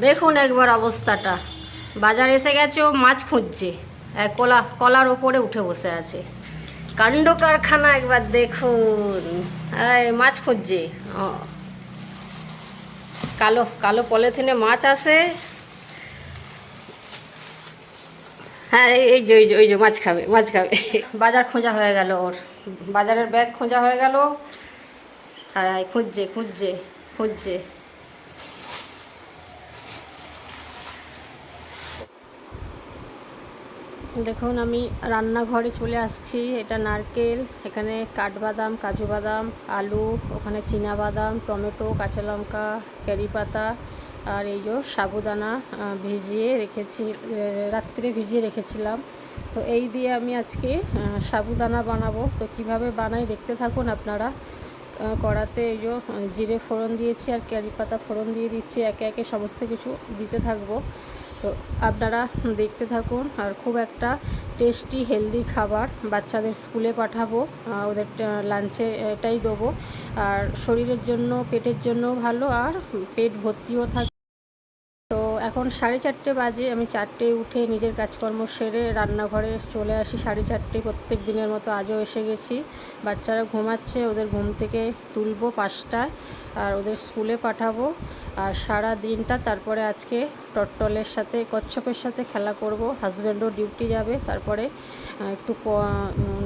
দেখুন একবার অবস্থাটা। বাজার এসে গেছে, ও মাছ খুঁজছে। কলা, কলার ওপরে উঠে বসে আছে। কাণ্ড কারখানা একবার দেখুন। মাছ খুঁজছে। কালো কালো পলিথিনে মাছ আসে হ্যাঁ এই যে ওই যে ওই যে, মাছ খাবে মাছ খাবে। বাজার খোঁজা হয়ে গেল ওর। বাজারের ব্যাগ খোঁজা হয়ে গেল। হ্যাঁ খুঁজছে খুঁজছে খুঁজছে। দেখুন, আমি রান্নাঘরে চলে আসছি। এটা নারকেল, এখানে কাঠবাদাম কাজু বাদাম আলু, ওখানে বাদাম টমেটো কাঁচা লঙ্কা ক্যারি পাতা আর এই যে সাবুদানা ভিজিয়ে রেখেছি রাত্রে ভিজিয়ে রেখেছিলাম। তো এই দিয়ে আমি আজকে সাবুদানা বানাবো। তো কীভাবে বানাই দেখতে থাকুন আপনারা। কড়াতে এই যে জিরে ফোড়ন দিয়েছি আর ক্যারি পাতা ফোড়ন দিয়ে দিচ্ছি। একে একে সমস্ত কিছু দিতে থাকব। তো আপনারা দেখতে থাকুন আর খুব একটা টেস্টি হেলদি খাবার বাচ্চাদের স্কুলে পাঠাবো ওদের লাঞ্চে এটাই দেবো। আর শরীরের জন্য, পেটের জন্য ভালো আর পেট ভর্তিও থাকে এখন সাড়ে চারটে বাজে, আমি চারটে উঠে নিজের কাজকর্ম সেরে রান্নাঘরে চলে আসি সাড়ে চারটে প্রত্যেক দিনের মতো আজও এসে গেছি। বাচ্চারা ঘুমাচ্ছে, ওদের ঘুম থেকে তুলবো পাঁচটায় আর ওদের স্কুলে পাঠাবো আর সারা দিনটা তারপরে আজকে টট্টলের সাথে, কচ্ছপের সাথে খেলা করব। হাজব্যান্ডও ডিউটি যাবে, তারপরে একটু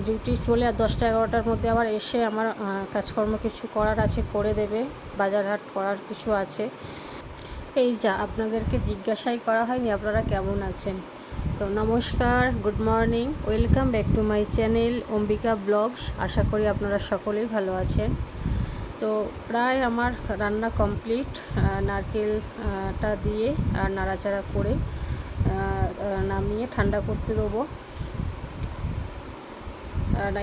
ডিউটি চলে আর দশটা এগারোটার মধ্যে আবার এসে আমার কাজকর্ম কিছু করার আছে, করে দেবে। বাজার হাট করার কিছু আছে। এই যা, আপনাদেরকে জিজ্ঞাসাই করা হয়নি, আপনারা কেমন আছেন? তো নমস্কার, good morning, welcome back to my channel Ambika blogs, আশা করি আপনারা সকলেই ভালো আছেন। তো প্রায় আমার রান্না কমপ্লিট নারকেলটা দিয়ে আর নাড়াচাড়া করে নামিয়ে ঠান্ডা করতে দেবো।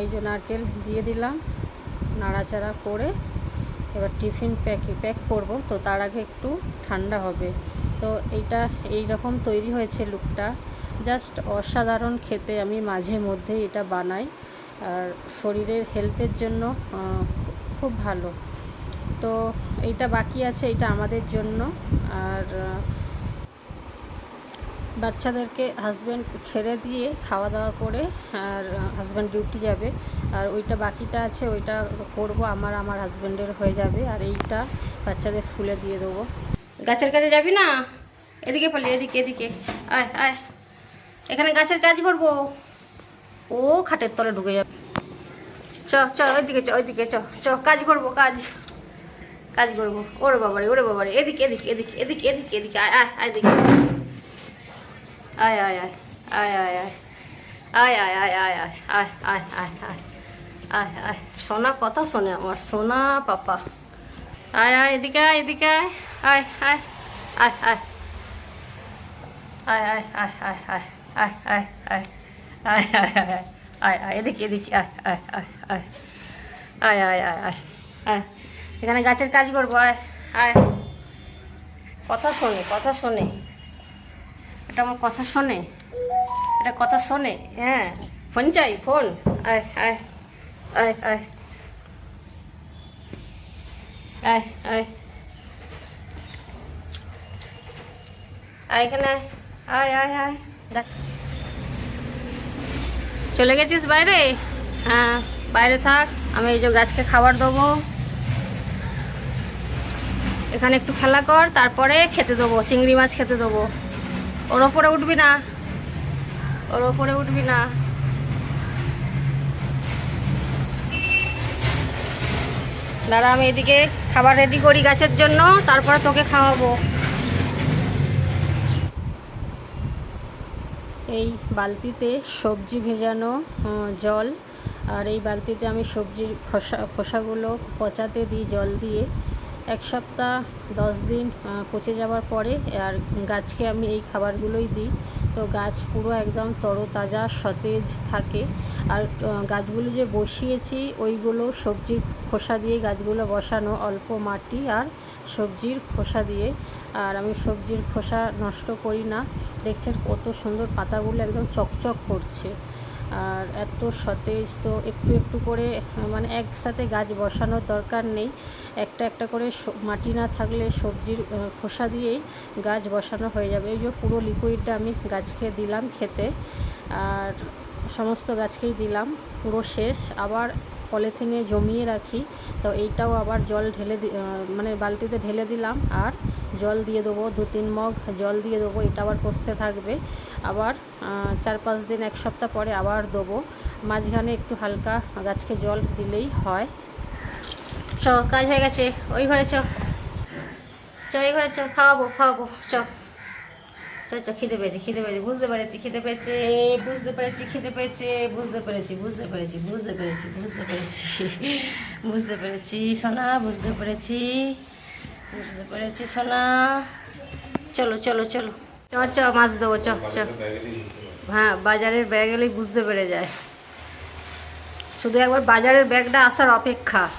এই যে নারকেল দিয়ে দিলাম, নাড়াচাড়া করে এবার টিফিন প্যাকে, প্যাক করব। তো তার আগে একটু ঠান্ডা হবে। তো এইটা এই রকম তৈরি হয়েছে লুকটা। জাস্ট অসাধারণ খেতে আমি মাঝে মধ্যে এটা বানাই। আর শরীরের হেলথের জন্য খুব ভালো। তো এইটা বাকি আছে এটা আমাদের জন্য। আর বাচ্চাদেরকে হাজব্যান্ড ছেড়ে দিয়ে খাওয়া দাওয়া করে আর হাজব্যান্ড ডিউটি যাবে। আর ওইটা বাকিটা আছে, ওইটা করব, আমার আমার হাজব্যান্ডের হয়ে যাবে। আর এইটা বাচ্চাদের স্কুলে দিয়ে দেবো। গাছের কাছে যাবি না? এদিকে পালি, এদিকে এদিকে। আয় আয়। এখানে গাছের কাজ করব। ও খাটের তলে ঢুকে যাবে। চ চ, ওইদিকে চ ওইদিকে চ চ, কাজ করব, কাজ। কাজ করব। ওরে বাবারে ওরে বাবারে। এদিকে এদিকে এদিকে এদিকে এদিকে এদিকে। আয় আয় আয় এদিকে আয় আয় আয় আয় আয় আয় আয় আয় আয় আয় আয় আয় আয় আয় আয় আয় সোনা কথা শোনে আমার সোনা পাপা আয় আয় এদিকে আয় এদিকে আয় আয় আয় আয় আয় আয় আয় আয় আয় আয় আয় আয় আয় আয় আয় আয় আয় আয় এদিকে এদিকে আয় আয় আয় আয় আয় আয় আয় আয় আয় এখানে গাছের কাজ করব আয় আয় কথা শোনে কথা শোনে এটা আমার কথা শোনে? এটা কথা শোনে? হ্যাঁ। ফোন চাই, ফোন। এখানে আয়। আয় আয় চলে গেছিস বাইরে? হ্যাঁ বাইরে থাক। আমি এই যে গাছকে খাবার দেবো। এখানে একটু খেলা কর, তারপরে খেতে দেবো, চিংড়ি মাছ খেতে দেবো। ওর ওপরে উঠবি না। ওর ওপরে উঠবি না। দাঁড়া, আমি এদিকে খাবার রেডি করি গাছের জন্য, তারপরে তোকে খাওয়াবো। এই বালতিতে সবজি ভেজানো জল, আর এই বালতিতে আমি সবজির খোসা খোসাগুলো পচাতে দিই জল দিয়ে। এক সপ্তাহ, দশ দিন পচে যাওয়ার পরে আর গাছকে আমি এই খাবারগুলোই দিই। তো গাছ পুরো একদম তরতাজা, সতেজ থাকে। আর গাছগুলো যে বসিয়েছি, ওইগুলো সবজির খোসা দিয়ে গাছগুলো বসানো, অল্প মাটি আর সবজির খোসা দিয়ে। আর আমি সবজির খোসা নষ্ট করি না। দেখছেন কত সুন্দর পাতাগুলো একদম চকচক করছে। আর এত সতেজ তো একটু একটু করে মানে একসাথে গাছ বসানোর দরকার নেই। একটা একটা করে মাটি না থাকলে সবজির খোসা দিয়েই গাছ বসানো হয়ে যাবে। এই যে পুরো লিকুইডটা আমি গাছকে দিলাম খেতে, আর সমস্ত গাছকেই দিলাম, পুরো শেষ। আবার পলিথিনে জমিয়ে রাখি, তো এইটাও আবার জল ঢেলে মানে বালতিতে ঢেলে দিলাম। আর জল দিয়ে দেবো, দু তিন মগ জল দিয়ে দেবো, এটা আবার পচতে থাকবে। আবার চার পাঁচ দিন, এক সপ্তাহ পরে আবার দেবো। মাঝখানে একটু হালকা গাছকে জল দিলেই হয়। চ, কাজ হয়ে গেছে। ওই ঘরে চ। চ, এই ঘরে চ। খাওয়াবো খাওয়াবো। চ। চ চ, খিদে পেয়েছি খিদে পেয়েছি, বুঝতে পেরেছি, খিদে পেয়েছে, বুঝতে পেরেছি, খিদে পেয়েছে, বুঝতে পেরেছি বুঝতে পেরেছি বুঝতে পেরেছি বুঝতে পেরেছি বুঝতে পেরেছি, সোনা, বুঝতে পেরেছি। বুঝতে পেরেছি, সোনা। চলো চলো চলো। চ চ, মাছ দেবো, চ চ। হ্যাঁ বাজারের ব্যাগ এলেই বুঝতে পেরে যায়। শুধু একবার বাজারের ব্যাগটা আসার অপেক্ষা।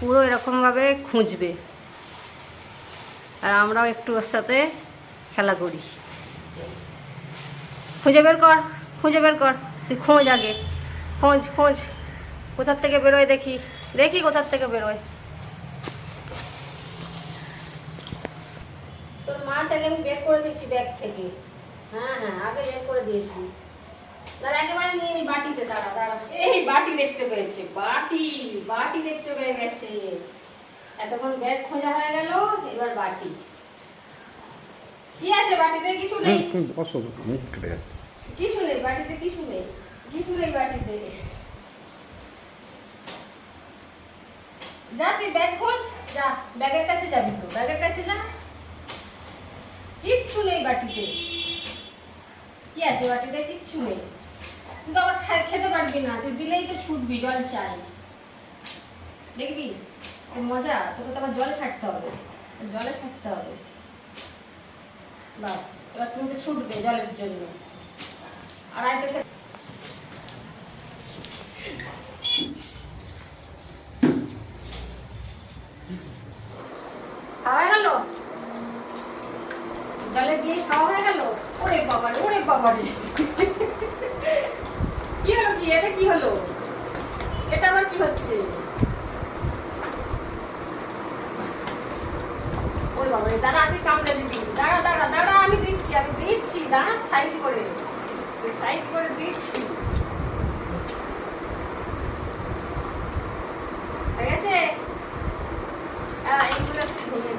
পুরো এরকমভাবে খুঁজবে। আর আমরাও একটু ওর সাথে খেলা করি। খুঁজে বের কর, খুঁজে বের কর। তুই খোঁজ আগে। খোঁজ খোঁজ। কোথার থেকে বেরোয় দেখি। দেখি কোথার থেকে বেরোয়। তোর মাছ আগে আমি বের করে দিয়েছি ব্যাগ থেকে। হ্যাঁ হ্যাঁ আগে বের করে দিয়েছি। দাঁড়া একেবারে নিয়ে নি বাটিতে দাঁড়া দাঁড়া। এই বাটি দেখতে পেয়েছে বাটি বাটি দেখতে পেয়ে গেছে। এতক্ষণ ব্যাগ খোঁজা হয়ে গেল এবার বাটি। কি আছে বাটিতে? কিছু নেই। কিছু বাটিতে কিছু নেই কিছু নেই বাটিতে। যা তুই ব্যাগ খোঁজ যা ব্যাগের কাছে যাবি তো ব্যাগের কাছে যা। কিচ্ছু নেই বাটিতে। কি আছে বাটিতে কিচ্ছু নেই। তুই তো আবার খেতে পারবি না, তুই দিলেই তো ছুটবি, জল চাই। দেখবি? মজা, তোকে তো আবার জল ছাড়তে হবে। জলে ছাড়তে হবে। বাস, এবার তুমি তো ছুটবে জলের জন্য। আর আরেকটা ক্ষেত্রে- খাওয়া হয়ে গেল জলে দিয়ে খাওয়া হয়ে গেল ওরে বাবা রে, ওরে বাবা রে। কি হলো কি এটা কি হলো এটা আবার কি হচ্ছে ওরে বাবা রে, দাঁড়া তুই কামড়ে দিবি দাঁড়া দাঁড়া দাঁড়া আমি দিচ্ছি আমি দিচ্ছি দাঁড়া সাইড করে সাইড করে দিচ্ছি হয়ে গেছে হ্যাঁ এইগুলো একটু ভেঙে দিই।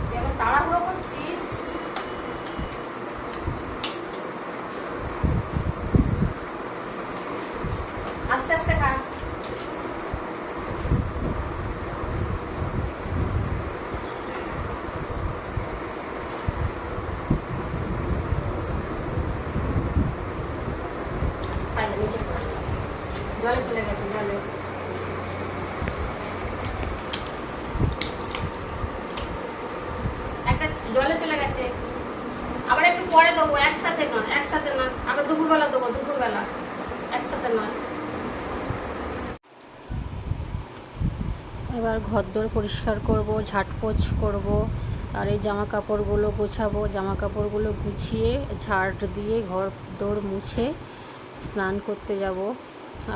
তুই এখন তাড়াহুড়ো করছিস আস্তে আস্তে খা খাই না, নিচে পড়ে। জলে চলে গেছে জলে একটা জলে চলে গেছে আবার একটু পরে দেবো একসাথে নয় একসাথে নয় আবার দুপুরবেলা দেবো দুপুরবেলা একসাথে নয় এবার ঘরদোর পরিষ্কার করব, ঝাটপোছ করব, আর এই জামা কাপড়গুলো গোছাবো। জামা কাপড়গুলো গুছিয়ে, ঝাট দিয়ে ঘর দোর মুছে স্নান করতে যাব।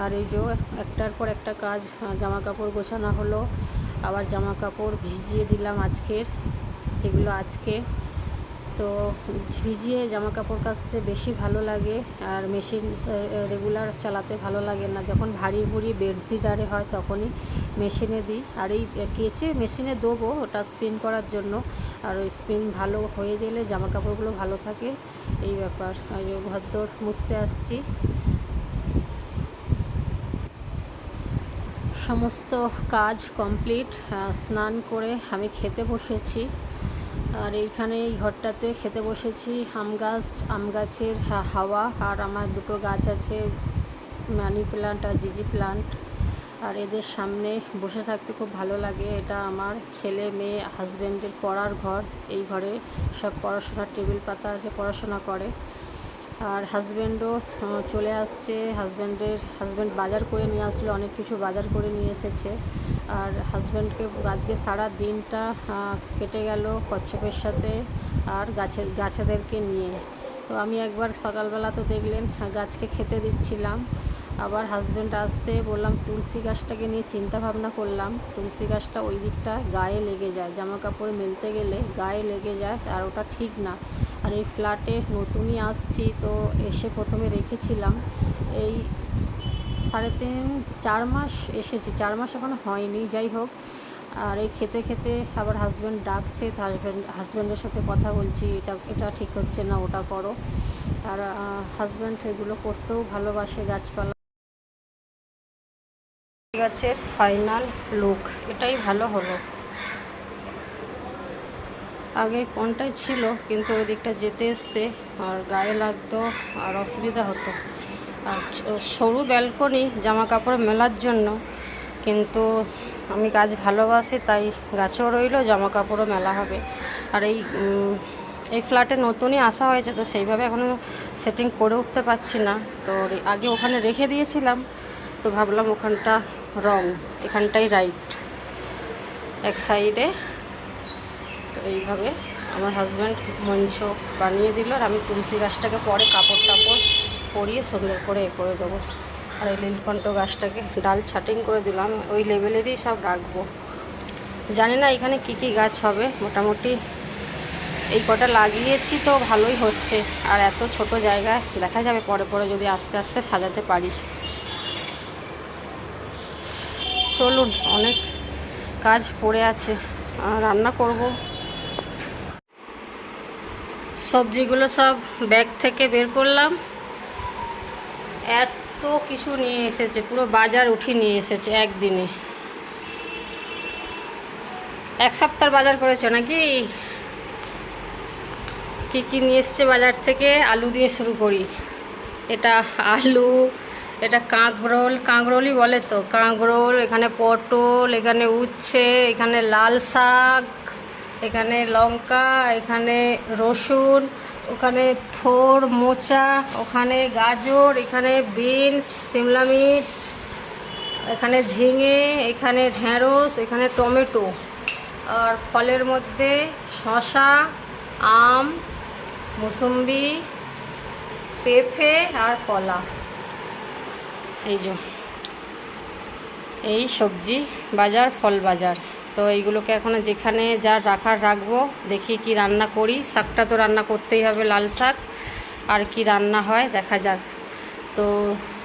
আর এই যে একটার পর একটা কাজ জামা কাপড় গোছানো হলো। আবার জামা কাপড় ভিজিয়ে দিলাম আজকের, যেগুলো আজকে। তো ভিজিয়ে জামা কাপড় কাচতে বেশি ভালো লাগে আর মেশিন রেগুলার চালাতে ভালো লাগে না। যখন ভারী ভুরি বেডশিট আরে হয় তখনই মেশিনে দিই। আর এই কেচে মেশিনে দেবো ওটা স্পিন করার জন্য। আর ওই স্পিন ভালো হয়ে গেলে জামা কাপড়গুলো ভালো থাকে। এই ব্যাপার। ঘরদোর মুছতে আসছি। সমস্ত কাজ কমপ্লিট। স্নান করে আমি খেতে বসেছি। আর এইখানে এই ঘরটাতে খেতে বসেছি, আম গাছ, আম গাছের হাওয়া আর আমার দুটো গাছ আছে, মানি প্লান্ট আর জিজি প্লান্ট। আর এদের সামনে বসে থাকতে খুব ভালো লাগে, এটা আমার ছেলে, মেয়ে হাজব্যান্ডের পড়ার ঘর। এই ঘরে সব পড়াশোনার টেবিল পাতা আছে, পড়াশোনা করে। আর হাজব্যান্ডও চলে আসছে। হাজব্যান্ডের হাজব্যান্ড বাজার করে নিয়ে আসলো, অনেক কিছু বাজার করে নিয়ে এসেছে। আর হাজব্যান্ডকে আজকে সারা দিনটা কেটে গেল কচ্ছপের সাথে আর গাছের গাছেদেরকে নিয়ে। তো আমি একবার সকালবেলা তো দেখলেন, গাছকে খেতে দিচ্ছিলাম। আবার হাজব্যান্ড আসতে বললাম, তুলসী গাছটাকে নিয়ে চিন্তা ভাবনা করলাম। তুলসী গাছটা ওই দিকটা গায়ে লেগে যায়। জামা কাপড় মেলতে গেলে গায়ে লেগে যায় আর ওটা ঠিক না। আর এই ফ্ল্যাটে নতুনই আসছি, তো এসে প্রথমে রেখেছিলাম। এই সাড়ে তিন, চার মাস এসেছি, চার মাস এখনও হয়নি, যাই হোক। আর এই খেতে খেতে আবার হাজব্যান্ড ডাকছে হাজব্যান্ড হাজব্যান্ডের সাথে কথা বলছি, এটা এটা ঠিক হচ্ছে না, ওটা করো। আর হাজব্যান্ড এগুলো করতেও ভালোবাসে গাছপালা। গাছের ফাইনাল লুক এটাই ভালো হলো। আগে কোনটাই ছিল, কিন্তু ওই দিকটা যেতে আসতে আর গায়ে লাগতো আর অসুবিধা হতো। আর সরু ব্যালকনি জামা কাপড় মেলার জন্য, কিন্তু আমি গাছ ভালোবাসি, তাই গাছও রইল জামা কাপড়ও মেলা হবে। আর এই এই ফ্ল্যাটে নতুনই আসা হয়েছে, তো সেইভাবে এখনও সেটিং করে উঠতে পারছি না। তো আগে ওখানে রেখে দিয়েছিলাম, তো ভাবলাম ওখানটা রং, এখানটাই রাইট। এক সাইডে এইভাবে আমার হাজব্যান্ড মঞ্চ বানিয়ে দিল আর আমি তুলসী গাছটাকে পরে কাপড় টাপড় পরিয়ে সুন্দর করে এ করে দেবো। আর এই নীলকণ্ঠ গাছটাকে ডাল ছাটিং করে দিলাম, ওই লেভেলেরই সব রাখব। জানি না এখানে কি কি গাছ হবে, মোটামুটি এই কটা লাগিয়েছি তো ভালোই হচ্ছে। আর এত ছোট জায়গায় দেখা যাবে পরে পরে যদি আস্তে আস্তে সাজাতে পারি। চলুন, অনেক কাজ পড়ে আছে। রান্না করব। সবজিগুলো সব ব্যাগ থেকে বের করলাম। এত কিছু নিয়ে এসেছে, পুরো বাজার উঠি নিয়ে এসেছে একদিনে। এক সপ্তাহ বাজার করেছ নাকি? কি কি নিয়ে এসছে বাজার থেকে? আলু দিয়ে শুরু করি। এটা আলু, এটা কাঁকরোল, কাঁকরোলই বলে তো। কাঁকরোল, এখানে পটল, এখানে উচ্ছে, এখানে লাল শাক এখানে লঙ্কা, এখানে রসুন, ওখানে থোর, মোচা, ওখানে গাজর, এখানে বিনস, সিমলা মির্চ, এখানে ঝিঙে, এখানে ঢেঁড়স, এখানে টমেটো। আর ফলের মধ্যে শশা আম, মুসম্বি, পেঁপে আর কলা। এই যে, এই সবজি বাজার, ফল বাজার। তো এইগুলোকে এখন যেখানে যা রাখার রাখব, দেখি কি রান্না করি। শাকটা তো রান্না করতেই হবে লাল শাক, আর কি রান্না হয় দেখা যাক। তো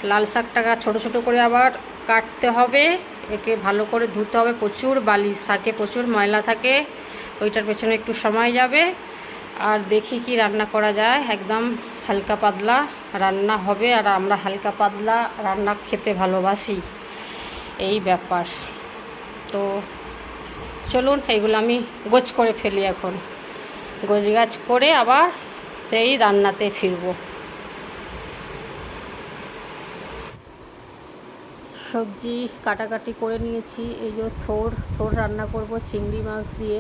লাল শাকটাকে ছোট ছোট করে আবার কাটতে হবে, একে ভালো করে ধুতে হবে। প্রচুর বালি, শাকে প্রচুর ময়লা থাকে, ওইটার পেছনে একটু সময় যাবে। আর দেখি কি রান্না করা যায়, একদম হালকা পাতলা রান্না হবে, আর আমরা হালকা পাতলা রান্না খেতে ভালোবাসি। এই ব্যাপার। তো চলুন এইগুলো আমি গোছ করে ফেলি এখন। গোছ গাছ করে আবার সেই রান্নাতে ফিরবো। সবজি কাটাকাটি করে নিয়েছি। এই যে থোর থোর রান্না করব চিংড়ি মাছ দিয়ে।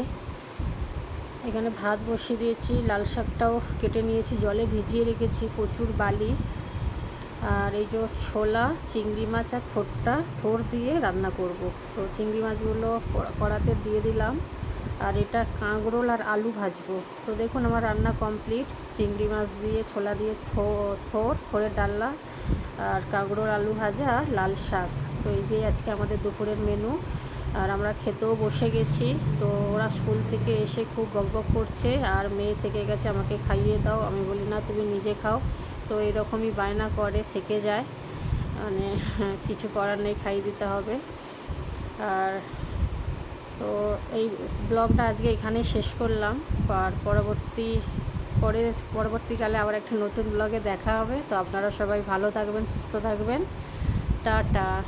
এখানে ভাত বসিয়ে দিয়েছি, লাল শাকটাও কেটে নিয়েছি, জলে ভিজিয়ে রেখেছি প্রচুর বালি। আর এই যে ছোলা, চিংড়ি মাছ আর থোরটা থোর দিয়ে রান্না করব। তো চিংড়ি মাছগুলো কড়াতে দিয়ে দিলাম। আর এটা কাঁকরোল আর আলু ভাজবো। তো দেখুন আমার রান্না কমপ্লিট। চিংড়ি মাছ দিয়ে, ছোলা দিয়ে থোর, থোরের ডাল্লা আর কাঁকরোল, আলু ভাজা, আর লাল শাক। তো এই দিয়ে আজকে আমাদের দুপুরের মেনু। আর আমরা খেতেও বসে গেছি। তো ওরা স্কুল থেকে এসে খুব বকবক করছে। আর মেয়ে থেকে গেছে, আমাকে খাইয়ে দাও। আমি বলি, না, তুমি নিজে খাও। তো এরকমই বায়না করে, থেকে যায়। মানে কিছু করার নেই, খাইয়ে দিতে হবে। আর তো এই ব্লগটা আজকে এখানে শেষ করলাম। আর পরবর্তী, পরে, পরবর্তীকালে আবার একটা নতুন ব্লগে দেখা হবে। তো আপনারা সবাই ভালো থাকবেন, সুস্থ থাকবেন। টাটা।